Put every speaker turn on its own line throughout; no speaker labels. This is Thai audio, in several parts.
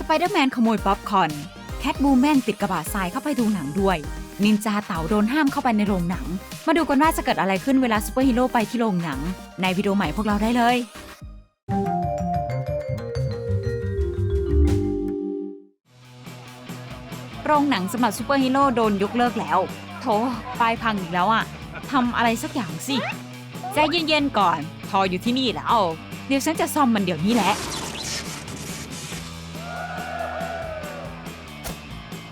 สไปเดอร์แมนขโมยป๊อปคอร์นแคทบูแมนติดกระบะทรายเข้าไปดูหนังด้วย นินจาเต่าโดนห้ามเข้าไปในโรงหนัง มาดูกันว่าจะเกิดอะไรขึ้นเวลาซูเปอร์ฮีโร่ไปที่โรงหนัง ในวิดีโอใหม่พวกเราได้เลยโรงหนังสำหรับซูเปอร์ฮีโร่โดนยกเลิกแล้ว โถป้ายพังอีกแล้วอะทำอะไรสักอย่างสิ ใจเย็นๆก่อน ทออยู่ที่นี่แล้ว เดี๋ยวฉันจะซ่อมมันเดี๋ยวนี้แหละ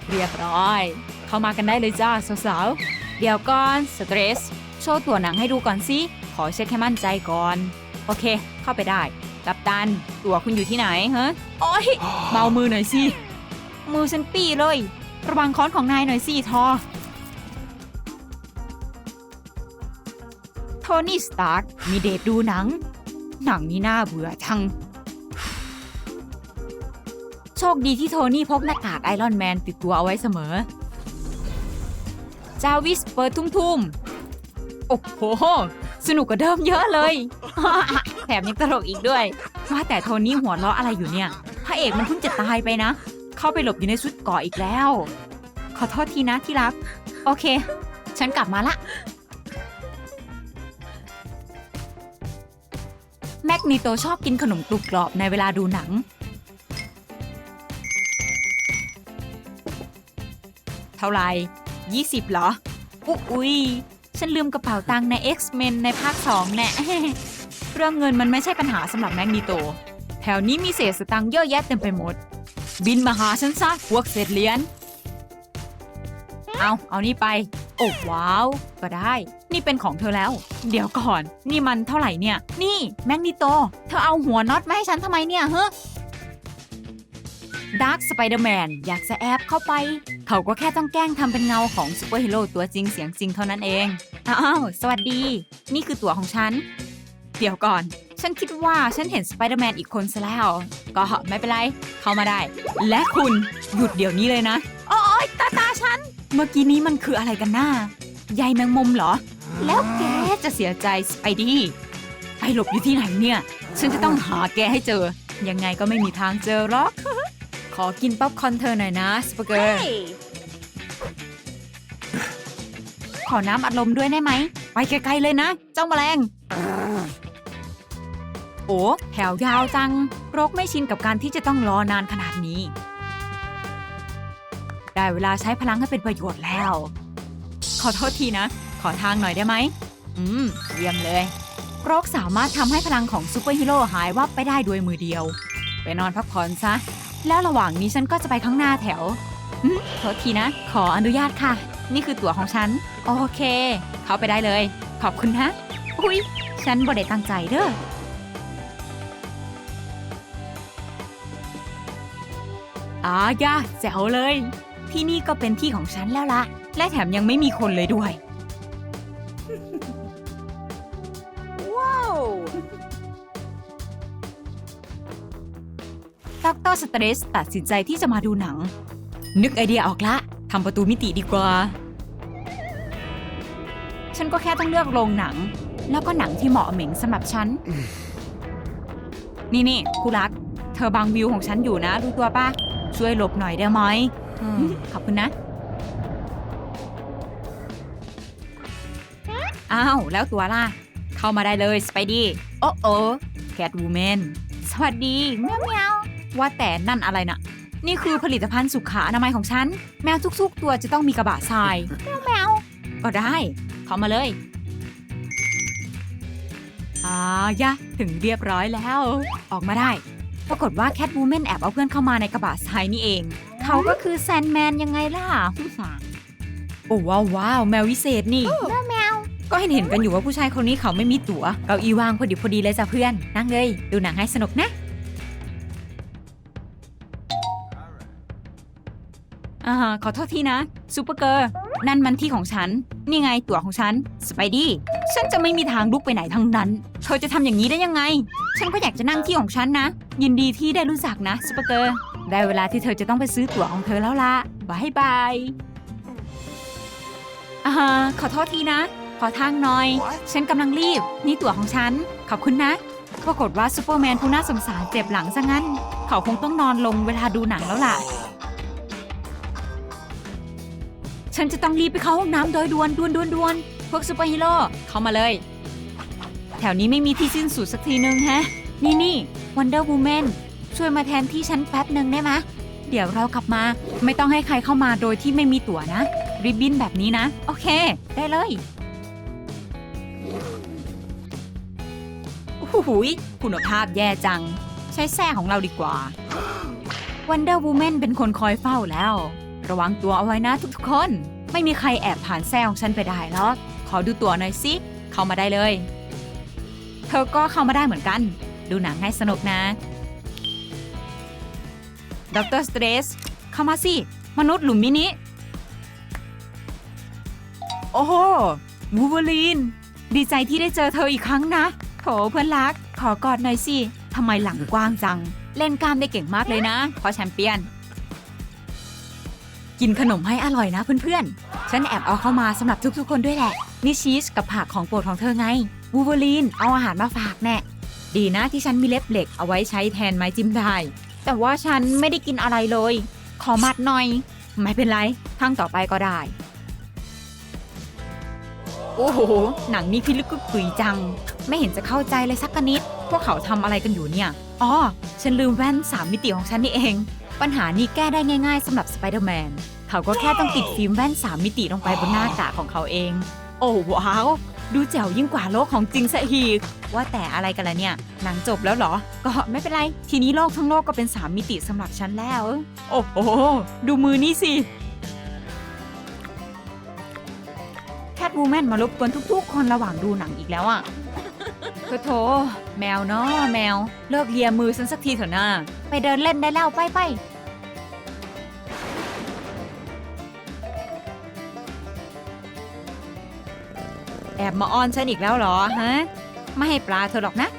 เรียบร้อย เข้ามากันได้เลยจ้าสาวๆ เดี๋ยวก่อนสเตรส โชว์ตัวหนังให้ดูก่อนสิ ขอเช็คให้มั่นใจก่อน โอเค เข้าไปได้ กัปตัน ตัวคุณอยู่ที่ไหนฮะโอ้ยเบามือหน่อยสิ มือฉันปีเลย ระวังค้อนของนายหน่อยสิทอ โทนี่ สตาร์กมีเดทดูหนัง หนังนี้น่าเบื่อจัง โชคดีที่โทนี่พกหน้ากากไอรอนแมนติดตัวเอาไว้เสมอ จาวิสเปิดทุ่มๆ โอ้โห สนุกกว่าเดิมเยอะเลย แถมยังตลกอีกด้วย ว่าแต่โทนี่หัวเราะอะไรอยู่เนี่ย พระเอกมันเพิ่งจะตายไปนะ เข้าไปหลบอยู่ในชุดเกาะอีกแล้ว ขอโทษทีนะที่รัก โอเค ฉันกลับมาละแมกนีโตชอบกินขนมกรุบกรอบในเวลาดูหนัง เท่าไหร่20 เหรอ อุ๊ยอุ๊ยฉันลืมกระเป๋าตังค์ใน X-Men ในภาค 2 แน่ เรื่องเงินมันไม่ใช่ปัญหาสำหรับแมกนีโต แถวนี้มีเศษสตังค์เยอะแยะเต็มไปหมด บินมาหาฉันซะพวกเศษเหรียญเอาเอานี่ไป โอ้ว้าว ก็ได้ นี่เป็นของเธอแล้ว เดี๋ยวก่อน นี่มันเท่าไหร่เนี่ย นี่ แมกนิโต เธอเอาหัวน็อตมาให้ฉันทำไมเนี่ยเฮ้ ดาร์คสไปเดอร์แมนอยากจะแอบเข้าไป เขาก็แค่ต้องแกล้งทำเป็นเงาของซูเปอร์ฮีโร่ตัวจริงเสียงจริงเท่านั้นเอง อ้าว สวัสดี นี่คือตั๋วของฉัน เดี๋ยวก่อน ฉันคิดว่าฉันเห็นสไปเดอร์แมนอีกคนซะแล้ว ก็ไม่เป็นไร เข้ามาได้ และคุณหยุดเดี๋ยวนี้เลยนะ โอ้ยตาตาฉัน เมื่อกี้นี้มันคืออะไรกันหน้าใยแมงมุมเหรอ แล้วแกจะเสียใจสไปดี้ไปหลบอยู่ที่ไหนเนี่ย ฉันจะต้องหาแกให้เจอ ยังไงก็ไม่มีทางเจอหรอก อกินป๊อปคอร์นเธอหน่อยนะสปเกอร์ ขอน้ำอัดลมด้วยได้ไหม ไปไกลๆเลยนะ เจ้าแมลง โอ้แถวยาวจัง รกไม่ชินกับการที่จะต้องรอนานขนาดนี้ ได้เวลาใช้พลังให้เป็นประโยชน์แล้ว ขอโทษทีนะ ขอทางหน่อยได้ไหม อืม เยี่ยมเลยโรคสามารถทำให้พลังของซูเปอร์ฮีโร่หายวับไปได้ด้วยมือเดียว ไปนอนพักผ่อนซะ แล้วระหว่างนี้ฉันก็จะไปข้างหน้าแถวอืมโทษทีนะ ขออนุญาตค่ะ นี่คือตั๋วของฉัน โอเค เข้าไปได้เลย ขอบคุณนะอุ๊ยฉันบ่ได้ตั้งใจเด้ออายาแจ๋วเลย ที่นี่ก็เป็นที่ของฉันแล้วละและแถมยังไม่มีคนเลยด้วย ดรสเตรสตัดสินใจที่จะมาดูหนัง นึกไอเดียออกละทำประตูมิติดีกว่า ฉันก็แค่ต้องเลือกโรงหนัง แล้วก็หนังที่เหมาะเหม็งสำหรับฉัน นี่นี่คู่รัก เธอบังวิวของฉันอยู่นะ รู้ตัวปะช่วยหลบหน่อยได้ไหมอืมขอบคุณนะ อ้าว แล้วตัวล่ะ เข้ามาได้เลยสไปดี้โอ้โอแคทวูแมนสวัสดีแมวแมว ว่าแต่นั่นอะไรน่ะ นี่คือผลิตภัณฑ์สุขอนามัยของฉัน แมวทุกๆ ตัวจะต้องมีกระบะทรายแมวแมวก็ได้ เข้ามาเลยอายะ ถึงเรียบร้อยแล้ว ออกมาได้ ปรากฏว่าแคทวูแมนแอบเอาเพื่อนเข้ามาในกระบะทรายนี่เอง เขาก็คือแซนแมนยังไงล่ะโอ้ว้าวว้าวแมววิเศษนี่ก็เห็นเห็นๆกันอยู่ว่าผู้ชายคนนี้เขาไม่มีตั๋วเก้าอี้ว่างพอดีพอดีเลยจ้ะเพื่อน นั่งเลย ดูหนังให้สนุกนะาขอโทษทีนะซูเปอร์เกอร์นั่นมันที่ของฉัน นี่ไงตั๋วของฉันสไปดี้ฉันจะไม่มีทางลุกไปไหนทั้งนั้นเธอจะทำอย่างนี้ได้ยังไง ฉันก็อยากจะนั่งที่ของฉันนะ ยินดีที่ได้รู้จักนะซูเปอร์เกอร์ได้เวลาที่เธอจะต้องไปซื้อตั๋วของเธอแล้วล่ะบายบายอ่าขอโทษทีนะ ขอทางหน่อย
What?
ฉันกำลังรีบ นี่ตั๋วของฉัน ขอบคุณนะ ปรากฏว่าซูเปอร์แมนผู้น่าสงสารเจ็บหลังซะงั้น เขาคงต้องนอนลงเวลาดูหนังแล้วล่ะ ฉันจะต้องรีบไปเข้าห้องน้ำโดยด่วนด่วนด่วนด่วนพวกซูเปอร์ฮีโร่เข้ามาเลย แถวนี้ไม่มีที่สิ้นสุดสักทีนึงแฮะ นี่นี่วันเดอร์วูแมนช่วยมาแทนที่ฉันแป๊บหนึ่งได้ไหมเดี๋ยวเรากลับมาไม่ต้องให้ใครเข้ามาโดยที่ไม่มีตั๋วนะ ริบบิ้นแบบนี้นะ โอเค ได้เลยโอ้โหยคุณภาพแย่จัง ใช้แส้ของเราดีกว่า Wonder Woman เป็นคนคอยเฝ้าแล้ว ระวังตัวเอาไว้นะทุกๆคน ไม่มีใครแอบผ่านแส้ของฉันไปได้หรอกขอดูตัวหน่อยสิ เข้ามาได้เลย เธอก็เข้ามาได้เหมือนกัน ดูหนังให้สนุกนะดรสเตรสเข้ามาสิ มนุษย์หลุมมินิ โอ้โหวูเวอรีน ดีใจที่ได้เจอเธออีกครั้งนะโถเพื่อนรัก ขอกอดหน่อยสิทำไมหลังกว้างจัง เล่นกล้ามได้เก่งมากเลยนะเพราะแชมเปี้ยน กินขนมให้อร่อยนะเพื่อนๆ ฉันแอบเอาเข้ามาสำหรับทุกๆ คนด้วยแหละ นี่ชีสกับผักของโปรดของเธอไง วูเวอรีนเอาอาหารมาฝากแน่ ดีนะที่ฉันมีเล็บเหล็กเอาไว้ใช้แทนไม้จิ้มได้ แต่ว่าฉันไม่ได้กินอะไรเลย ขอมัดหน่อย ไม่เป็นไรครั้งต่อไปก็ได้ โอ้โห หนังนี้พิลึกกึกกุยจัง ไม่เห็นจะเข้าใจเลยสักกะนิด พวกเขาทำอะไรกันอยู่เนี่ย อ๋อ ฉันลืมแว่น3มิติของฉันนี่เอง ปัญหานี้แก้ได้ง่ายๆสำหรับสไปเดอร์แมน เขาก็แค่ต้องติดฟิล์มแว่น 3 มิติลงไปบนหน้ากากของเขาเอง โอ้ว้าว ดูแจ๋วยิ่งกว่าโลกของจริงซะอีก ว่าแต่อะไรกันล่ะเนี่ย หนังจบแล้วเหรอ ก็ไม่เป็นไร ทีนี้โลกทั้งโลกก็เป็น 3 มิติสำหรับฉันแล้ว โอ้โห ดูมือนี่สิ แคทวูแมนมารบกวนทุกๆ คนระหว่างดูหนังอีกแล้วอะโถแมวเนาะแมว เลิกเลียมือฉันสักทีเถอะนะ ไปเดินเล่นได้แล้วไปไปแอบมาอ้อนฉันอีกแล้วเหรอฮะ ไม่ให้ปลาเธอหรอกนะ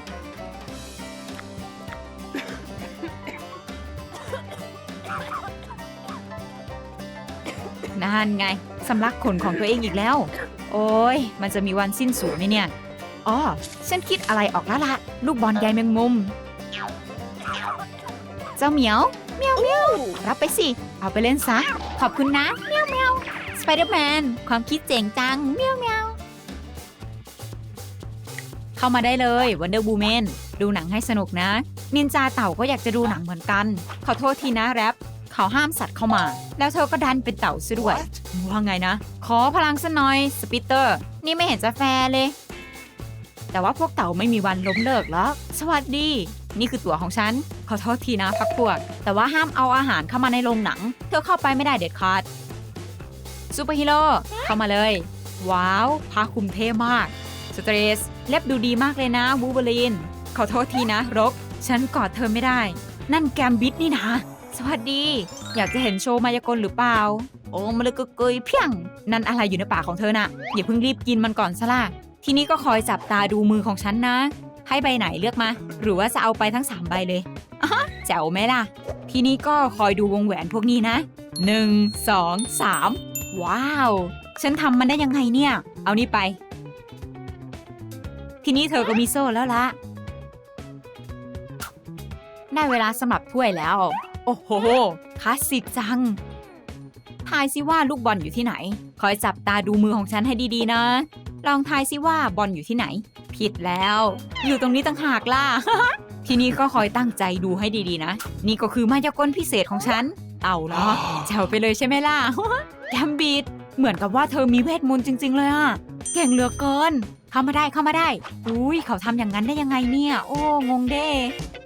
นั่นไงสำลักขนของตัวเองอีกแล้ว โอ้ย มันจะมีวันสิ้นสุดไหมเนี่ย อ๋อ ฉันคิดอะไรออกแล้วละลูกบอลใยแมงมุม เจ้าเหมียวเมียวเมียวรับไปสิ เอาไปเล่นซะ ขอบคุณนะเมียวเมียวสไปเดอร์แมนความคิดเจ๋งจังเมียวเมียวเข้ามาได้เลยวันเดอร์บูแมนดูหนังให้สนุกนะ นินจาเต่าก็อยากจะดูหนังเหมือนกัน ขอโทษทีนะแรปเขาห้ามสัตว์เข้ามา แล้วเธอก็ดันเป็นเต่าซะด้วยว่าไงนะ ขอพลังซะหน่อยสปิเตอร์ นี่ไม่เห็นจะแฟร์เลย แต่ว่าพวกเต่าไม่มีวันล้มเลิกหรอกสวัสดี นี่คือตั๋วของฉัน ขอโทษทีนะพักพวก แต่ว่าห้ามเอาอาหารเข้ามาในโรงหนัง เธอเข้าไปไม่ได้เด็ดขาดซูเปอร์ฮีโร่เข้ามาเลย ว้าวผ้าคลุมเท่มาก สเตรส เล็บดูดีมากเลยนะวูเบอรีน ขอโทษทีนะ รก ฉันกอดเธอไม่ได้ นั่นแกมบิดนี่นะ สวัสดี อยากจะเห็นโชว์มายากลหรือเปล่า โอ้มาเลยกเกยเพียง นั่นอะไรอยู่ในปากของเธอน่ะอย่าเพิ่งรีบกินมันก่อนซะล่ะทีนี้ก็คอยจับตาดูมือของฉันนะ ให้ใบไหนเลือกมา หรือว่าจะเอาไปทั้ง 3 ใบเลยอะฮะแจ๋วไหมล่ะ ทีนี้ก็คอยดูวงแหวนพวกนี้นะ 1 2 3 ว้าว ฉันทำมันได้ยังไงเนี่ย เอานี่ไป ทีนี้เธอก็มีโซ่แล้วละได้เวลาสมับถ้วยแล้ว โอ้โหคลาสสิกจัง ทายซิว่าลูกบอลอยู่ที่ไหน คอยจับตาดูมือของฉันให้ดีๆนะ ลองทายซิว่าบอลอยู่ที่ไหน ผิดแล้ว อยู่ตรงนี้ต่างหากล่ะ ทีนี้ก็คอยตั้งใจดูให้ดีๆนะ นี่ก็คือมายากลพิเศษของฉันเต่าเหรอแจ๋วไปเลยใช่ไหมล่ะแกมบิดเหมือนกับว่าเธอมีเวทมนต์จริง ๆ เลยอะเก่งเหลือเกิน เข้ามาได้เข้ามาได้ อุ้ยเขาทำอย่างนั้นได้ยังไงเนี่ย โอ้งงเด้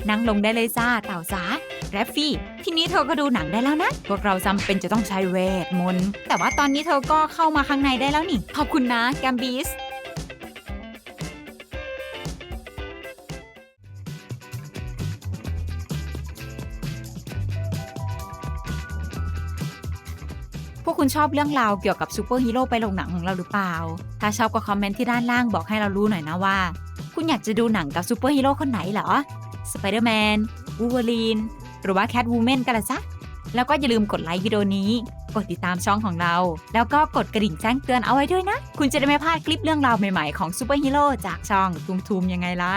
นั่งลงได้เลยจ้าเต่าจ๋าแรฟฟี่ ทีนี้เธอก็ดูหนังได้แล้วนะ พวกเราจำเป็นจะต้องใช้เวทมนต์แต่ว่าตอนนี้เธอก็เข้ามาข้างในได้แล้วนี่ ขอบคุณนะแกมบิส คุณชอบเรื่องราวเกี่ยวกับซูเปอร์ฮีโร่ไปโรงหนังของเราหรือเปล่า ถ้าชอบก็คอมเมนต์ที่ด้านล่างบอกให้เรารู้หน่อยนะว่า คุณอยากจะดูหนังกับซูเปอร์ฮีโร่คนไหนเหรอ สไปเดอร์แมน วูเวอรีน หรือว่าแคทวูแมนกันละจ๊ะแล้วก็อย่าลืมกดไลค์วิดีโอนี้ กดติดตามช่องของเรา แล้วก็กดกระดิ่งแจ้งเตือนเอาไว้ด้วยนะ คุณจะได้ไม่พลาดคลิปเรื่องราวใหม่ๆของซูเปอร์ฮีโร่จากช่องทูมๆยังไงล่ะ